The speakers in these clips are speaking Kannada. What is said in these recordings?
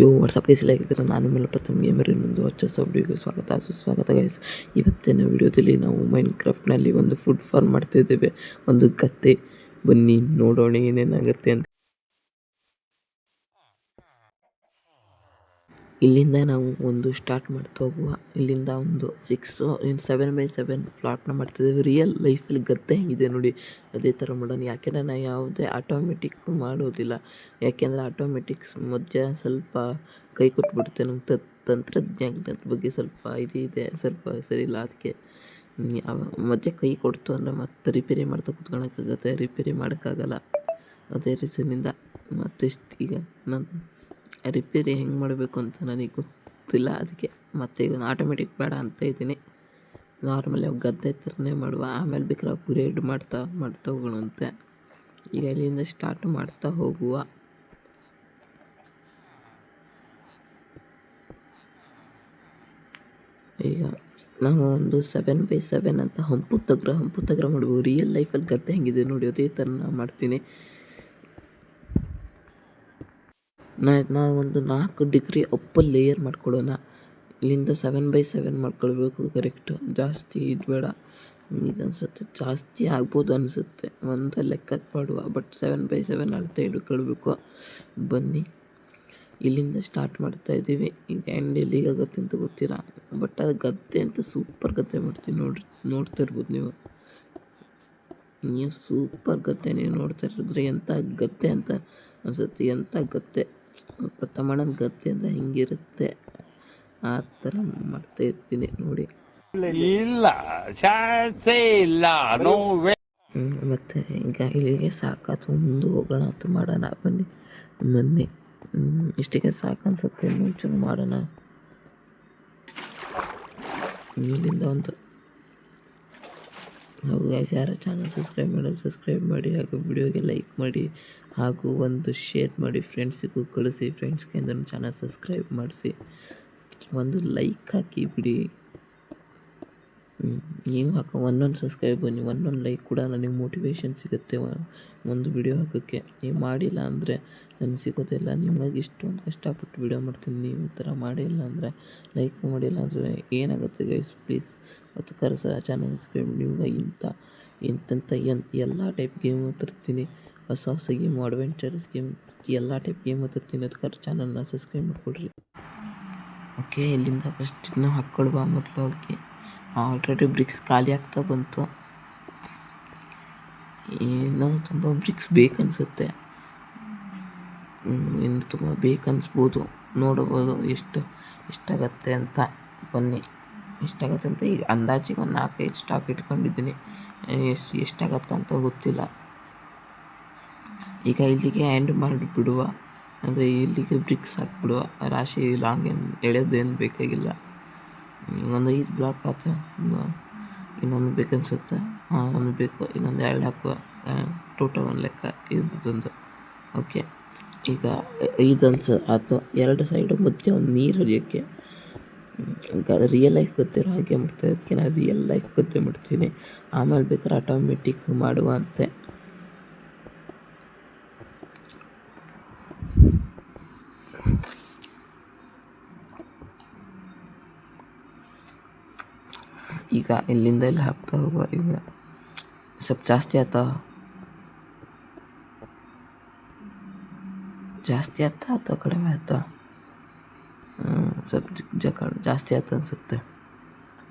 ಯೋ ವಾಟ್ಸಪ್ ಗೈಸ್ ಆಗಿದ್ದೀರ ನಾನು ಮೇಲೆ ಪ್ರಥಮ ಗೇಮರ್ ಇನ್ನೊಂದು ಹೊಚ್ಚ ವಿಡಿಯೋಗೆ ಸ್ವಾಗತ. ಸುಸ್ವಾಗತ ಗೈಸ್ ಇವತ್ತಿನ ವಿಡಿಯೋದಲ್ಲಿ ನಾವು ಮೈನ್ ಕ್ರಾಫ್ಟ್ನಲ್ಲಿ ಒಂದು ಫುಡ್ ಫಾರ್ಮ್ ಮಾಡ್ತಾ ಇದ್ದೇವೆ. ಒಂದು ಗತ್ತೆ ಬನ್ನಿ, ನೋಡೋಣ ಏನೇನಾಗುತ್ತೆ ಅಂತ. ಇಲ್ಲಿಂದ ನಾವು ಒಂದು ಸ್ಟಾರ್ಟ್ ಮಾಡ್ತಾ ಹೋಗುವ. ಇಲ್ಲಿಂದ ಒಂದು ಸಿಕ್ಸ್ ಇನ್ನು ಸೆವೆನ್ ಬೈ ಸೆವೆನ್ ಪ್ಲಾಟ್ನ ಮಾಡ್ತಿದ್ದೀವಿ ರಿಯಲ್ ಲೈಫಲ್ಲಿ ಗದ್ದೆ ಹೇಗಿದೆ ನೋಡಿ. ಅದೇ ಥರ ಮಾಡೋಣ ಯಾಕೆಂದರೆ ನಾನು ಯಾವುದೇ ಆಟೋಮೆಟಿಕ್ ಮಾಡೋದಿಲ್ಲ. ಯಾಕೆಂದರೆ ಆಟೋಮೆಟಿಕ್ಸ್ ಮಧ್ಯ ಸ್ವಲ್ಪ ಕೈ ಕೊಟ್ಬಿಡುತ್ತೆ. ನಂಗೆ ತ, ತಂತ್ರಜ್ಞಾನದ ಬಗ್ಗೆ ಸ್ವಲ್ಪ ಇದು ಇದೆ. ಸ್ವಲ್ಪ ಸರಿ ಇಲ್ಲ ಅದಕ್ಕೆ ಮಧ್ಯೆ ಕೈ ಕೊಡ್ತು ಅಂದರೆ ಮತ್ತೆ ರಿಪೇರಿ ಮಾಡ್ತಾ ಕುತ್ಕೊಳಕ್ಕಾಗತ್ತೆ ರಿಪೇರಿ ಮಾಡೋಕ್ಕಾಗಲ್ಲ ಅದೇ ರೀಸನಿಂದ ಮತ್ತಿಷ್ಟು ಈಗ ನಾನು ರಿಪೇರಿ ಹೆಂಗೆ ಮಾಡಬೇಕು ಅಂತ ನನಗೆ ಗೊತ್ತಿಲ್ಲ. ಅದಕ್ಕೆ ಮತ್ತೆ ಈಗ ಆಟೋಮೆಟಿಕ್ ಬೇಡ ಅಂತ ಇದ್ದೀನಿ. ನಾರ್ಮಲಿ ಗದ್ದೆ ಥರನೇ ಮಾಡುವ, ಆಮೇಲೆ ಬೇಕಾದ್ರೆ ಅಪ್ಗ್ರೇಡ್ ಮಾಡ್ತಾ ಮಾಡ್ತಾ ಹೋಗೋಣಂತೆ. ಈಗ ಇಲ್ಲಿಂದ ಸ್ಟಾರ್ಟ್ ಮಾಡ್ತಾ ಹೋಗುವ? ಈಗ ನಾವು ಒಂದು ಸೆವೆನ್ ಬೈ ಸೆವೆನ್ ಅಂತ ಹಂಪು ತಗ್ರ ಹಂಪು ತಗ್ರ ಮಾಡ್ಬೋದು ರಿಯಲ್ ಲೈಫಲ್ಲಿ ಗದ್ದೆ ಹೆಂಗಿದೆ ನೋಡಿ, ಅದೇ ಥರ ನಾನು ಮಾಡ್ತೀನಿ. ನಾ ನಾವು ಒಂದು ನಾಲ್ಕು ಡಿಗ್ರಿ ಅಪ್ಪ ಲೇಯರ್ ಮಾಡ್ಕೊಳ್ಳೋಣ ಇಲ್ಲಿಂದ ಸೆವೆನ್ ಬೈ ಸೆವೆನ್ ಮಾಡ್ಕೊಳ್ಬೇಕು ಕರೆಕ್ಟು ಜಾಸ್ತಿ ಇದು ಬೇಡ. ಇದು ಅನಿಸುತ್ತೆ, ಜಾಸ್ತಿ ಆಗ್ಬೋದು ಅನಿಸುತ್ತೆ. ಒಂದು ಲೆಕ್ಕಕ್ಕೆ ಮಾಡುವ ಬಟ್ ಸೆವೆನ್ ಬೈ ಸೆವೆನ್ ಅಳತೆ ಹಿಡ್ಕೊಳ್ಬೇಕು. ಬನ್ನಿ. ಇಲ್ಲಿಂದ ಸ್ಟಾರ್ಟ್ ಮಾಡ್ತಾ ಇದ್ದೀವಿ ಈಗ ಎಂಡ್ ಎಲ್ಲಿಗಾಗುತ್ತೆ ಅಂತ ಗೊತ್ತಿಲ್ಲ ಬಟ್ ಅದು ಗದ್ದೆ ಅಂತ ಸೂಪರ್ ಗದ್ದೆ ಮಾಡ್ತೀವಿ ನೋಡಿ ನೋಡ್ತಾ ಇರ್ಬೋದು ನೀವು. ನೀವು ಸೂಪರ್ ಗದ್ದೆ ನೀವು ನೋಡ್ತಾ ಇರಿದ್ರೆ. ಎಂಥ ಗದ್ದೆ ಅಂತ ಅನಿಸುತ್ತೆ ಎಂಥ ಗದ್ದೆ? ಪ್ರಥಮಣ್ಣನ ಗದ್ದೆ ಅಂದರೆ ಹಿಂಗಿರುತ್ತೆ. ಆ ಥರ ಮಾಡ್ತಾ ಇರ್ತೀನಿ ನೋಡಿ. ಇಲ್ಲ ಚಾನ್ಸೇ ಇಲ್ಲ ಮತ್ತು ಈಗ ಇಲ್ಲಿಗೆ ಸಾಕಾತು ಮುಂದೆ ಹೋಗೋಣ ಅಂತ ಮಾಡೋಣ ಬನ್ನಿ ಬನ್ನಿ. ಇಷ್ಟಿಗೆ ಸಾಕು ಅನ್ಸುತ್ತೆ ಮಾಡೋಣ. ಇಲ್ಲಿಂದ ಒಂದು ಹಾಗೂ ಗೈಸ್ ಯಾರು ಚಾನಲ್ ಸಬ್ಸ್ಕ್ರೈಬ್ ಮಾಡೋದು ಸಬ್ಸ್ಕ್ರೈಬ್ ಮಾಡಿ ಹಾಗೂ ವಿಡಿಯೋಗೆ ಲೈಕ್ ಮಾಡಿ ಹಾಗೂ ಒಂದು ಶೇರ್ ಮಾಡಿ ಫ್ರೆಂಡ್ಸಿಗೂ ಕಳಿಸಿ ಫ್ರೆಂಡ್ಸ್ಗೆ ಚಾನಲ್ ಸಬ್ಸ್ಕ್ರೈಬ್ ಮಾಡಿಸಿ. ಒಂದು ಲೈಕ್ ಹಾಕಿ ಬಿಡಿ. ನೀವು ಹಾಕೋ? ಒಂದೊಂದು ಸಬ್ಸ್ಕ್ರೈಬ್ ಬನ್ನಿ ಒಂದೊಂದು ಲೈಕ್ ಕೂಡ ನನಗೆ ಮೋಟಿವೇಶನ್ ಸಿಗುತ್ತೆ ಒಂದು ವಿಡಿಯೋ ಹಾಕೋಕ್ಕೆ. ನೀವು ಮಾಡಿಲ್ಲ ಅಂದರೆ ನನಗೆ ಸಿಗೋದಿಲ್ಲ ನಿಮಗಾಗಿ ಇಷ್ಟೊಂದು ಕಷ್ಟಪಟ್ಟು ವಿಡಿಯೋ ಮಾಡ್ತೀನಿ. ನೀವು ಈ ಥರ ಮಾಡಿಲ್ಲ ಅಂದರೆ ಲೈಕ್ ಮಾಡಿಲ್ಲ ಅಂದರೆ ಏನಾಗುತ್ತೆ ಗೈಸ್ ಪ್ಲೀಸ್ ಮತ್ತು ಕರೆಸ ಚಾನಲ್ ಸಬ್ಸ್ಕ್ರೈಬ್ ನಿಮ್ಗೆ ಇಂಥ ಎಂತೆಂಥ ಎನ್ ಎಲ್ಲ ಟೈಪ್ ಗೇಮ್ ತರ್ತೀನಿ ಹೊಸ ಹೊಸ ಗೇಮ್ ಅಡ್ವೆಂಚರಸ್ ಗೇಮ್ ಎಲ್ಲ ಟೈಪ್ ಗೇಮ್ ತರ್ತೀನಿ ಅದಕ್ಕಾರ ಚಾನಲ್ನ ಸಬ್ಸ್ಕ್ರೈಬ್ ಮಾಡಿಕೊಡ್ರಿ ಓಕೆ ಇಲ್ಲಿಂದ ಫಸ್ಟ್ ನಾವು ಹಾಕ್ಕೊಳ್ಬಾ ಮೊದಲು ಹೋಗಿ. ಆಲ್ರೆಡಿ ಬ್ರಿಕ್ಸ್ ಖಾಲಿ ಆಗ್ತಾ ಬಂತು. ಇನ್ನೂ ತುಂಬ ಬ್ರಿಕ್ಸ್ ಬೇಕನ್ಸುತ್ತೆ. ಇನ್ನು ತುಂಬ ಬೇಕನ್ಸ್ಬೋದು. ನೋಡ್ಬೋದು ಎಷ್ಟು, ಎಷ್ಟಾಗತ್ತೆ ಅಂತ. ಬನ್ನಿ. ಎಷ್ಟಾಗತ್ತೆ ಅಂತ ಈಗ ಅಂದಾಜಿಗೆ ಒಂದು ನಾಲ್ಕೈದು ಸ್ಟಾಕ್ ಇಟ್ಕೊಂಡಿದ್ದೀನಿ. ಎಷ್ಟು, ಎಷ್ಟಾಗತ್ತೆ ಅಂತ ಗೊತ್ತಿಲ್ಲ. ಈಗ ಇಲ್ಲಿಗೆ ಆ್ಯಂಡ್ ಮಾಡಿಬಿಡುವ. ಅಂದರೆ ಇಲ್ಲಿಗೆ ಬ್ರಿಕ್ಸ್ ಹಾಕ್ಬಿಡುವ. ರಾಶಿ ಲಾಂಗ್ ಏನು ಎಳೆಯೋದೇನು ಬೇಕಾಗಿಲ್ಲ. ಒಂದು ಐದು ಬ್ಲಾಕ್ ಆಯ್ತು ಇನ್ನೊಂದು ಬೇಕನ್ಸುತ್ತೆ ಹಾಂ ಒಂದು ಬೇಕು ಇನ್ನೊಂದು ಎರಡು ಹಾಕುವ ಟೋಟಲ್ ಒಂದು ಲೆಕ್ಕ ಇದೊಂದು ಓಕೆ ಈಗ ಐದು ಅನ್ಸ ಆಯ್ತು ಎರಡು ಸೈಡು ಮಧ್ಯೆ ಒಂದು ನೀರು ಹರಿಯೋಕ್ಕೆ ರಿಯಲ್ ಲೈಫ್ ಗೊತ್ತಿರೋ ಹಾಗೆ ಮಾಡ್ತಾ ಅದಕ್ಕೆ ನಾನು ರಿಯಲ್ ಲೈಫ್ ಗೊತ್ತೇ ಮಾಡ್ತೀನಿ. ಆಮೇಲೆ ಬೇಕಾದ್ರೆ ಆಟೋಮೆಟಿಕ್ ಮಾಡುವ ಅಂತೆ ಈಗ ಇಲ್ಲಿಂದ ಇಲ್ಲಿ ಹಾಕ್ತಾ ಹೋಗುವ. ಈಗ ಸ್ವಲ್ಪ ಜಾಸ್ತಿ ಆಯ್ತಾ ಜಾಸ್ತಿ ಆಯ್ತಾ ಅಥವಾ ಕಡಿಮೆ ಆಯ್ತಾ ಸ್ವಲ್ಪ ಜ- ಜಾಸ್ತಿ ಆಯ್ತು ಅನಿಸುತ್ತೆ.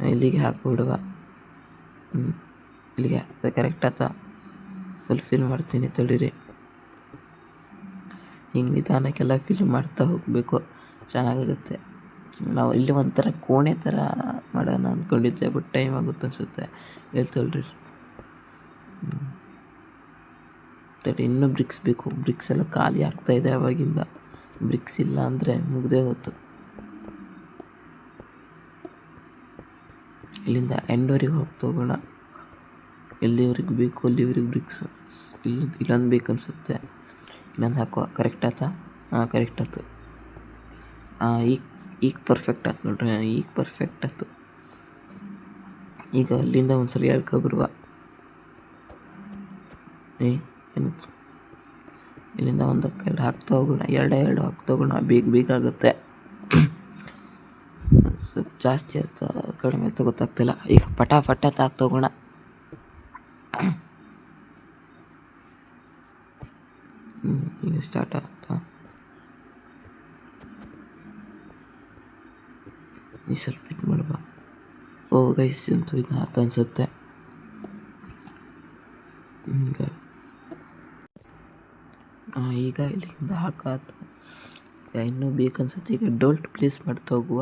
ಇಲ್ಲಿಗೆ ಹಾಕ್ಬಿಡುವ ಹ್ಞೂ ಇಲ್ಲಿಗೆ ಕರೆಕ್ಟ್ ಆಯ್ತಾ ಫುಲ್ಫಿಲ್ ಮಾಡ್ತೀನಿ ತಡೀರಿ. ಹಿಂಗೆ ನಿಧಾನಕ್ಕೆಲ್ಲ ಫಿಲ್ ಮಾಡ್ತಾ ಹೋಗಬೇಕು. ಚೆನ್ನಾಗಾಗುತ್ತೆ. ನಾವು ಇಲ್ಲಿ ಒಂಥರ ಕೋಣೆ ಥರ ಮಾಡೋಣ ಅಂದ್ಕೊಂಡಿದ್ದೆ ಬಟ್ ಟೈಮ್ ಆಗುತ್ತೆ ಅನಿಸುತ್ತೆ. ಹೇಳ್ತಲ್ರಿ ತಡಿ, ಇನ್ನೂ ಬ್ರಿಕ್ಸ್ ಬೇಕು. ಬ್ರಿಕ್ಸ್ ಎಲ್ಲ ಖಾಲಿ ಆಗ್ತಾ ಇದೆ ಅವಾಗಿಂದ. ಬ್ರಿಕ್ಸ್ ಇಲ್ಲ ಅಂದರೆ ಮುಗ್ದೇ ಹೋಯ್ತು ಇಲ್ಲಿಂದ ಎಂಡವರೆಗೆ ಹೋಗಿ ಹೋಗೋಣ ಎಲ್ಲಿವರೆಗೆ ಬೇಕು, ಅಲ್ಲಿವರೆಗೆ ಬ್ರಿಕ್ಸ್ ಇಲ್ಲ ಇಲ್ಲೊಂದು ಬೇಕು ಅನಿಸುತ್ತೆ ಇನ್ನೊಂದು ಹಾಕುವ. ಕರೆಕ್ಟ್ ಆಯ್ತಾ ಹಾಂ ಕರೆಕ್ಟ್ ಆಯ್ತು ಹಾಂ ಈಗ ಈಗ ಪರ್ಫೆಕ್ಟ್ ಆಯ್ತು ನೋಡ್ರಿ. ಈಗ ಪರ್ಫೆಕ್ಟ್ ಆಯ್ತು ಈಗ ಅಲ್ಲಿಂದ ಒಂದು ಒಂದ್ಸಲ ಹೇಳ್ಕೊಬರುವ ಏ ಏನು ಇಲ್ಲಿಂದ ಒಂದಕ್ಕೆ ಎರಡು ಹಾಕ್ತಾ ಹೋಗೋಣ. ಎರಡು ಎರಡು ಹಾಕ್ತಾ ಹೋಗೋಣ. ಬೇಗ ಆಗುತ್ತೆ. ಸ್ವಲ್ಪ ಜಾಸ್ತಿ ಆಯ್ತು ಕಡಿಮೆ ಆಯ್ತು ಗೊತ್ತಾಗ್ತಿಲ್ಲ ಈಗ ಪಟ ಪಟ ಅಂತ ಹಾಕ್ತಾ ಹೋಗೋಣ ಈಗ ಸ್ಟಾರ್ಟ್ ಆಗ್ತಾ ಈ ಸ್ವಲ್ಪ ಇದು ಮಾಡುವ ಓ ಗೈಸ್ ಅಂತ ಇದು ಆತ ಅನ್ಸುತ್ತೆ ಈಗ ಹಾಂ ಈಗ ಇಲ್ಲಿಂದ ಹಾಕಾತು ಈಗ ಇನ್ನೂ ಬೇಕನ್ಸುತ್ತೆ ಈಗ ಡೋಲ್ಟ್ ಪ್ಲೇಸ್ ಮಾಡ್ತಾ ಹೋಗುವ.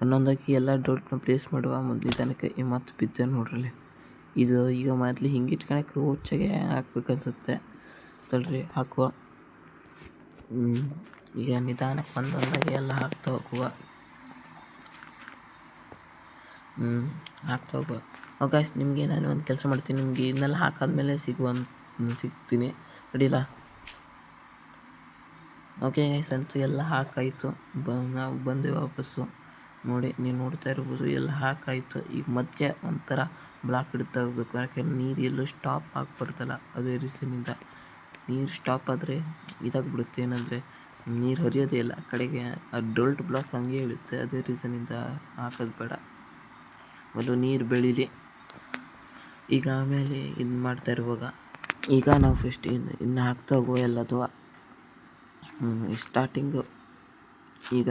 ಒಂದೊಂದಾಗಿ ಎಲ್ಲ ಡೋಲ್ಟ್ನ ಪ್ಲೇಸ್ ಮಾಡುವ ಮೊದಲು ತನಕ ಈ ಮತ್ತು ಬಿದ್ದೆ ನೋಡ್ರಲ್ಲಿ. ಇದು ಈಗ ಮೊದಲು ಹಿಂಗೆ ಇಟ್ಕೊಳಕ್ಕೆ ರೋಚಾಗೆ ಹಾಕ್ಬೇಕನ್ಸುತ್ತೆ. ತಡ್ರಿ, ಹಾಕುವ. ಈಗ ನಿಧಾನಕ್ಕೆ ಒಂದೊಂದಾಗಿ ಎಲ್ಲ ಹಾಕ್ತಾ ಹೋಗುವ. ಹ್ಞೂ ಹಾಕ್ತಾ ಹೋಗುವ. ಅವಕಾಶ ನಿಮಗೆ, ನಾನು ಒಂದು ಕೆಲಸ ಮಾಡ್ತೀನಿ, ನಿಮಗೆ ಇದನ್ನೆಲ್ಲ ಹಾಕಾದ್ಮೇಲೆ ಸಿಗುವಂತ ಸಿಗ್ತೀನಿ. ಅಡ್ಡಿಲ್ಲ ಓಕೆ ಗೈಸ್ ಅಂತೂ ಎಲ್ಲ ಹಾಕಾಯಿತು. ಬ, ನಾವು ಬಂದೆ ವಾಪಸ್ಸು. ನೋಡಿ, ನೀವು ನೋಡ್ತಾ ಇರ್ಬೋದು, ಎಲ್ಲ ಹಾಕಾಯಿತು. ಈಗ ಮಧ್ಯೆ ಒಂಥರ ಬ್ಲಾಕ್ ಇಡ್ತಾ ಹೋಗ್ಬೇಕು. ಯಾಕೆಂದ್ರೆ ನೀರು ಎಲ್ಲೂ ಸ್ಟಾಪ್ ಆಗ್ಬಾರ್ದಲ್ಲ ಅದೇ ರೀಸನಿಂದ ನೀರು ಸ್ಟಾಪ್ ಆದರೆ ಇದಾಗ್ಬಿಡುತ್ತೆ. ಏನಂದರೆ ನೀರು ಹರಿಯೋದೇ ಇಲ್ಲ. ಕಡೆಗೆ ಆ ಡೊಲ್ಟ್ ಬ್ಲಾಕ್ ಹಂಗೆ ಇಳುತ್ತೆ ಅದೇ ರೀಸನಿಂದ ಹಾಕೋದು ಬೇಡ. ಮೊದಲು ನೀರು ಬೆಳೀಲಿ. ಈಗ ಆಮೇಲೆ ಇದು ಮಾಡ್ತಾ ಇರುವಾಗ ಈಗ ನಾವು ಫಸ್ಟ್ ಇನ್ನು ಇನ್ನು ಹಾಕ್ತಾ ಹೋಗುವ ಎಲ್ಲದು ಸ್ಟಾರ್ಟಿಂಗು ಈಗ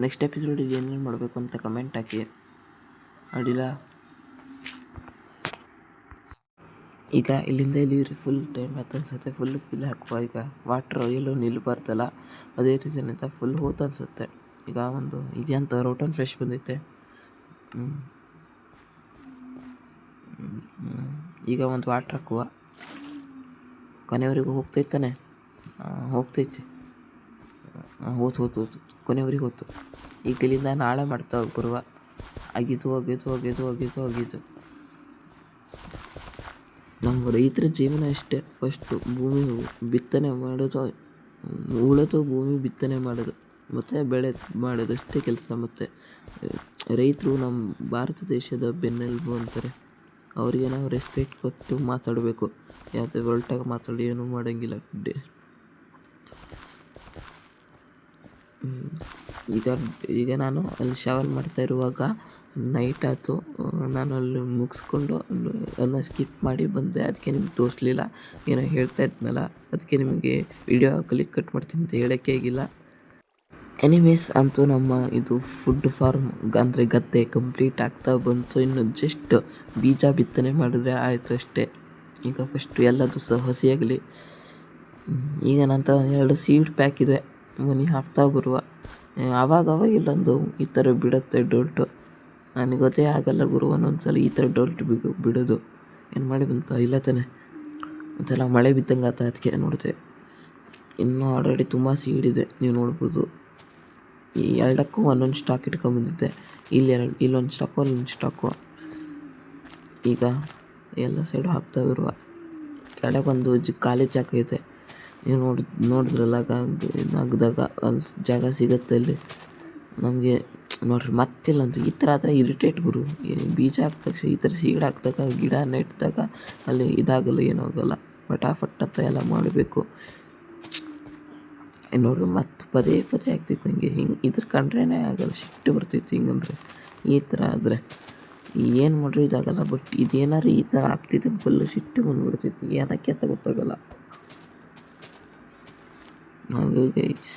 ನೆಕ್ಸ್ಟ್ ಎಪಿಸೋಡಿಗೆ ಏನೇನು ಮಾಡಬೇಕು ಅಂತ ಕಮೆಂಟ್ ಹಾಕಿ. ಅಡ್ಡಿಲ್ಲ? ಈಗ ಇಲ್ಲಿಂದ ಇಲ್ಲಿ ಫುಲ್ ಟೈಮ್ ಆಯ್ತು ಅನ್ಸುತ್ತೆ ಫುಲ್ ಫಿಲ್ ಹಾಕುವ. ಈಗ ವಾಟ್ರ್ ಎಲ್ಲೂ ನಿಲ್ಬಾರ್ದಲ್ಲ ಅದೇ ರೀಸನ್ ಅಂತ ಫುಲ್ ಹೋತು ಅನ್ಸುತ್ತೆ. ಈಗ ಒಂದು ಇದೆಂತ ರೋಟನ್ ಫ್ರೆಶ್ ಬಂದೈತೆ. ಹ್ಞೂ. ಈಗ ಒಂದು ವಾಟ್ರ್ ಹಾಕುವ. ಕೊನೆವರೆಗೂ ಹೋಗ್ತೈತಾನೆ ಹೋಗ್ತೈತೆ ಹೋತು ಹೋತು ಹೋತು. ಕೊನೆವರೆಗೆ ಹೋತು. ಈಗ ಇಲ್ಲಿಂದ ನಾಳೆ ಮಾಡ್ತಾ ಹೋಗಿ ಬರುವ. ಆಗಿದ್ದು ಒಗೆದು ಒಗೆದು ಅಗಿದು ಅಗಿದು ನಮ್ಮ ರೈತರ ಜೀವನ ಅಷ್ಟೇ. ಫಸ್ಟು ಭೂಮಿ ಬಿತ್ತನೆ ಮಾಡೋದು, ಉಳೋದು ಭೂಮಿ ಬಿತ್ತನೆ ಮಾಡೋದು. ಮತ್ತು ಬೆಳೆ ಮಾಡೋದಷ್ಟೇ ಕೆಲಸ. ಮತ್ತು, ರೈತರು ನಮ್ಮ ಭಾರತ ದೇಶದ ಬೆನ್ನೆಲುಬು ಅಂತಾರೆ. ಅವರಿಗೆ ನಾವು ರೆಸ್ಪೆಕ್ಟ್ ಕೊಟ್ಟು ಮಾತಾಡಬೇಕು. ಯಾವುದೇ ಹೊರಟಾಗ ಮಾತಾಡಿ ಏನೂ ಮಾಡೋಂಗಿಲ್ಲ ಡೇ. ಈಗ ಈಗ ನಾನು ಅಲ್ಲಿ ಶವರ್ ಮಾಡ್ತಾ ಇರುವಾಗ ನೈಟ್ ಆಯ್ತು. ನಾನು ಅಲ್ಲಿ ಮುಗಿಸ್ಕೊಂಡು ಅದನ್ನ ಸ್ಕಿಪ್ ಮಾಡಿ ಬಂದೆ. ಅದಕ್ಕೆ ನಿಮ್ಗೆ ತೋರಿಸ್ಲಿಲ್ಲ. ಏನೋ ಹೇಳ್ತಾ ಇದ್ನಲ್ಲ. ಅದಕ್ಕೆ ನಿಮಗೆ ವಿಡಿಯೋ ಕ್ಲಿಕ್ ಕಟ್ ಮಾಡ್ತೀನಿ ಅಂತ ಹೇಳೋಕ್ಕೆ ಆಗಿಲ್ಲ. ಎನಿವೇಸ್ ಅಂತೂ ನಮ್ಮ ಇದು ಫುಡ್ ಫಾರ್ಮ್ ಅಂದರೆ ಗದ್ದೆ ಕಂಪ್ಲೀಟ್ ಆಗ್ತಾ ಬಂತು. ಇನ್ನು ಜಸ್ಟ್ ಬೀಜ ಬಿತ್ತನೆ ಮಾಡಿದ್ರೆ ಆಯಿತು ಅಷ್ಟೇ. ಈಗ ಫಸ್ಟು ಎಲ್ಲದು ಸಹ ಹಸಿಯಾಗಲಿ. ಈಗ ನಂತರ ಎರಡು ಸೀಡ್ ಪ್ಯಾಕ್ ಇದೆ. ಮನೆ ಹಾಕ್ತಾ ಬರುವ. ಆವಾಗ ಅವಾಗ ಇಲ್ಲೊಂದು ಈ ಥರ ಬಿಡುತ್ತೆ ಡೊಲ್ಟು ನನಗೆ ಗೊತ್ತೇ ಆಗಲ್ಲ ಗುರು ಒಂದೊಂದು ಸಲ ಈ ಥರ ಡೊಲ್ಟ್ ಬಿಗು, ಬಿಡೋದು. ಏನು ಮಾಡಿ ಬಂತು? ಇಲ್ಲ ತಾನೆ. ಒಂದ್ಸಲ ಮಳೆ ಬಿದ್ದಂಗೆ ಆತ ಅದಕ್ಕೆ ನೋಡಿದೆ. ಇನ್ನೂ ಆಲ್ರೆಡಿ ತುಂಬ ಸೀಡ್ ಇದೆ, ನೀವು ನೋಡ್ಬೋದು. ಈ ಎರಡಕ್ಕೂ ಒಂದೊಂದು ಸ್ಟಾಕ್ ಇಟ್ಕೊಂಬಂದಿದ್ದೆ ಇಲ್ಲಿ ಎರಡು, ಇಲ್ಲೊಂದು ಸ್ಟಾಕು ಅಲ್ಲೊಂದು ಸ್ಟಾಕು ಈಗ ಎಲ್ಲ ಸೈಡು ಹಾಕ್ತಾ ಇರುವ. ಕೆಳಗೊಂದು ಜ, ಖಾಲಿ ಜಾಗ ಇದೆ. ನೀವು ನೋಡಿ, ನೋಡಿದ್ರಲ್ಲ ನಗ್ದಾಗ ಅಲ್ಲಿ ಜಾಗ ಸಿಗುತ್ತೆ ಅಲ್ಲಿ. ನಮಗೆ ನೋಡ್ರಿ, ಮತ್ತಿಲ್ಲ ಅಂತ ಈ ಥರ ಆದರೆ ಇರಿಟೇಟ್ ಗುರು. ಬೀಜ ಹಾಕಿದ ತಕ್ಷಣ ಈ ಥರ ಸೀಡ್ ಹಾಕಿದಾಗ, ಗಿಡ ನೆಟ್ಟಿದಾಗ ಅಲ್ಲಿ ಇದಾಗಲ್ಲ ಏನೂ ಆಗೋಲ್ಲ ಫಟಾಫಟ್ ಅಂತ ಎಲ್ಲ ಮಾಡಬೇಕು. ನೋಡ್ರಿ ಮತ್ತೆ ಪದೇ ಪದೇ ಆಗ್ತೈತೆ ನನಗೆ ಹಿಂಗೆ ಇದ್ರ ಕಂಡ್ರೇ ಆಗಲ್ಲ ಸಿಟ್ಟು ಬರ್ತೈತಿ ಹಿಂಗಂದ್ರೆ. ಈ ಥರ ಆದರೆ ಏನು ಮಾಡ್ರಿ ಇದಾಗಲ್ಲ ಬಟ್ ಇದೇನಾರು ಈ ಥರ ಆಗ್ತೈತೆ ಫುಲ್ಲು ಸಿಟ್ಟು ಬಂದ್ಬಿಡ್ತೈತಿ ಏನಕ್ಕೆ ಅಂತ ಗೊತ್ತಾಗಲ್ಲ. ಗೈಸ್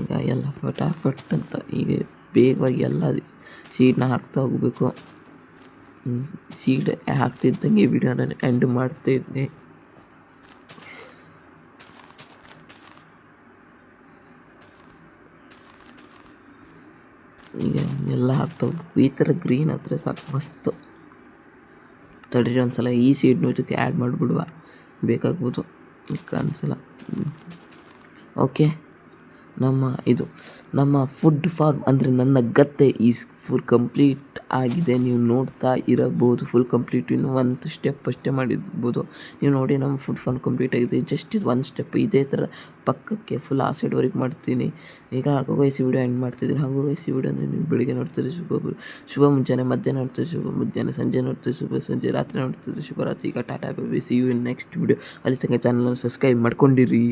ಈಗ ಎಲ್ಲ ಫಟಾಫಟ್ ಅಂತ, ಈಗ ಬೇಗವಾಗಿ ಎಲ್ಲ ಸೀಡ್ನ ಹಾಕ್ತಾ ಹೋಗಬೇಕು. ಸೀಡ್ ಹಾಕ್ತಿದ್ದಂಗೆ ವಿಡಿಯೋನ ಎಂಡ್ ಮಾಡ್ತಾ ಇದ್ದೆ ಈಗ ಎಲ್ಲ ಹಾಕ್ತಾವೆ ಈ ಥರ ಗ್ರೀನ್ ಹತ್ತಿರ ಸಾಕು, ಮಸ್ತು. ತಡೀರಿ ಒಂದ್ಸಲ ಈ ಸೀಡ್ನು ಇದಕ್ಕೆ ಆ್ಯಡ್ ಮಾಡಿಬಿಡುವ. ಬೇಕಾಗ್ಬೋದು. ಅನ್ಸಲ್ಲ. ಓಕೆ ನಮ್ಮ ಇದು, ನಮ್ಮ ಫುಡ್ ಫಾರ್ಮ್ ಅಂದರೆ ನನ್ನ ಗದ್ದೆ ಈಸ್ ಫುಲ್ ಕಂಪ್ಲೀಟ್ ಆಗಿದೆ. ನೀವು ನೋಡ್ತಾ ಇರಬಹುದು ಫುಲ್ ಕಂಪ್ಲೀಟ್ ಇನ್ನು ಒಂದು ಸ್ಟೆಪ್ ಅಷ್ಟೇ ಮಾಡಿರ್ಬೋದು. ನೀವು ನೋಡಿ ನಮ್ಮ ಫುಡ್ ಫಾರ್ಮ್ ಕಂಪ್ಲೀಟ್ ಆಗಿದೆ. ಜಸ್ಟ್ ಇದು ಒಂದು ಸ್ಟೆಪ್ ಇದೇ ಥರ ಪಕ್ಕಕ್ಕೆ ಫುಲ್ ಆ ಸೈಡ್ವರೆಗೆ ಮಾಡ್ತೀನಿ. ಈಗ ಹಾಗೋ ಗೈಸ್ ವಿಡಿಯೋ ಎಂಡ್ ಮಾಡ್ತಿದ್ದೀನಿ. ಸಿ ವಿಡಿಯೋನ ನೀವು ಬೆಳಿಗ್ಗೆ ನೋಡ್ತೀರಿ ಶುಭ ಶುಭ ಮುಂಜಾನೆ, ಮಧ್ಯಾಹ್ನ ನೋಡ್ತೀರಿ ಶುಭ ಮಧ್ಯಾಹ್ನ, ಸಂಜೆ ನೋಡ್ತೀರಿ ಶುಭ, ಸಂಜೆ ರಾತ್ರಿ ನೋಡ್ತಿದ್ರಿ ಶುಭರಾತ್ರಿ. ಈಗ tata baby see you in next video ಅಲ್ಲಿ ತನಕ ಚಾನಲ್ನ ಸಬ್ಸ್ಕ್ರೈಬ್ ಮಾಡ್ಕೊಂಡಿರಿ.